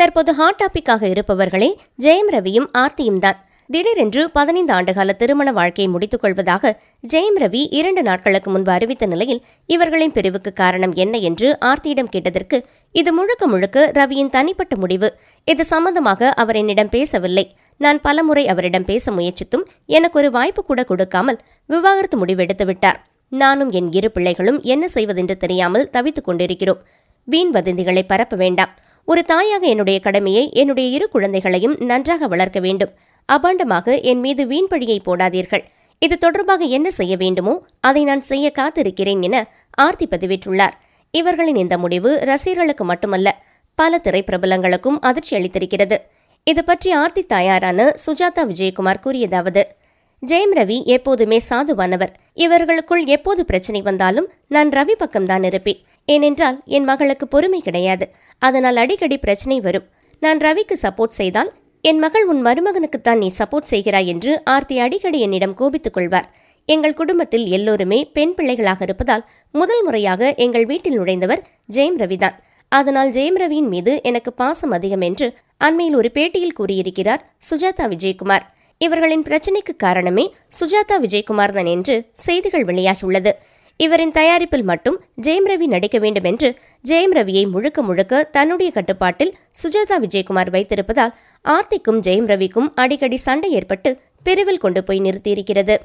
தற்போது ஹாட் டாபிக்காக இருப்பவர்களே ஜெயம் ரவியும் ஆர்த்தியும் தான். திடீரென்று பதினைந்து ஆண்டுகால திருமண வாழ்க்கையை முடித்துக் கொள்வதாக ஜெயம் ரவி இரண்டு நாட்களுக்கு முன்பு அறிவித்த நிலையில் இவர்களின் பிரிவுக்கு காரணம் என்ன என்று ஆர்த்தியிடம் கேட்டதற்கு இது முழுக்க முழுக்க ரவியின் தனிப்பட்ட முடிவு. இது சம்பந்தமாக அவர் என்னிடம் பேசவில்லை. நான் பலமுறை அவரிடம் பேச முயற்சித்தும் எனக்கு ஒரு வாய்ப்பு கூட கொடுக்காமல் விவாகரத்து முடிவெடுத்து விட்டார். நானும் என் இரு பிள்ளைகளும் என்ன செய்வதென்று தெரியாமல் தவித்துக் கொண்டிருக்கிறோம். வீண் வதந்திகளை பரப்ப வேண்டாம். ஒரு தாயாக என்னுடைய கடமையை என்னுடைய இரு குழந்தைகளையும் நன்றாக வளர்க்க வேண்டும். அபாண்டமாக என் மீது வீண்பழியை போடாதீர்கள். இது தொடர்பாக என்ன செய்ய வேண்டுமோ அதை நான் செய்ய காத்திருக்கிறேன் என ஆர்த்தி பதிவிட்டுள்ளார். இவர்களின் இந்த முடிவு ரசிகர்களுக்கு மட்டுமல்ல பல திரைப்பிரபலங்களுக்கும் அதிர்ச்சி அளித்திருக்கிறது. இது பற்றி ஆர்த்தி தாயாரான சுஜாதா விஜயகுமார் கூறியதாவது ஜெயம் ரவி எப்போதுமே சாதுவானவர். இவர்களுக்குள் எப்போது பிரச்சனை வந்தாலும் நான் ரவி பக்கம்தான் இருப்பேன். ஏனென்றால் என் மகளுக்கு பொறுமை கிடையாது. அதனால் அடிக்கடி பிரச்சனை வரும். நான் ரவிக்கு சப்போர்ட் செய்தால் என் மகள் உன் மருமகனுக்குத்தான் நீ சப்போர்ட் செய்கிறாய் என்று ஆர்த்தி அடிக்கடி என்னிடம் கோபித்துக் கொள்வார். எங்கள் குடும்பத்தில் எல்லோருமே பெண் பிள்ளைகளாக இருப்பதால் முதல் முறையாக எங்கள் வீட்டில் நுழைந்தவர் ஜெயம் ரவிதான். அதனால் ஜெயம் ரவியின் மீது எனக்கு பாசம் அதிகம் என்று அண்மையில் ஒரு பேட்டியில் கூறியிருக்கிறார் சுஜாதா விஜயகுமார். இவர்களின் பிரச்சனைக்கு காரணமே சுஜாதா விஜயகுமார் தான் என்று செய்திகள் வெளியாகியுள்ளது. இவரின் தயாரிப்பில் மட்டும் ஜெயம் ரவி நடிக்க வேண்டும் என்று ஜெயம் ரவியை முழுக்க முழுக்க தன்னுடைய கட்டுப்பாட்டில் சுஜாதா விஜயகுமார் வைத்திருப்பதால் ஆர்த்திக்கும் ஜெயம் ரவிக்கும் அடிக்கடி சண்டை ஏற்பட்டு பிரிவில் கொண்டு போய் நிறுத்தியிருக்கிறது.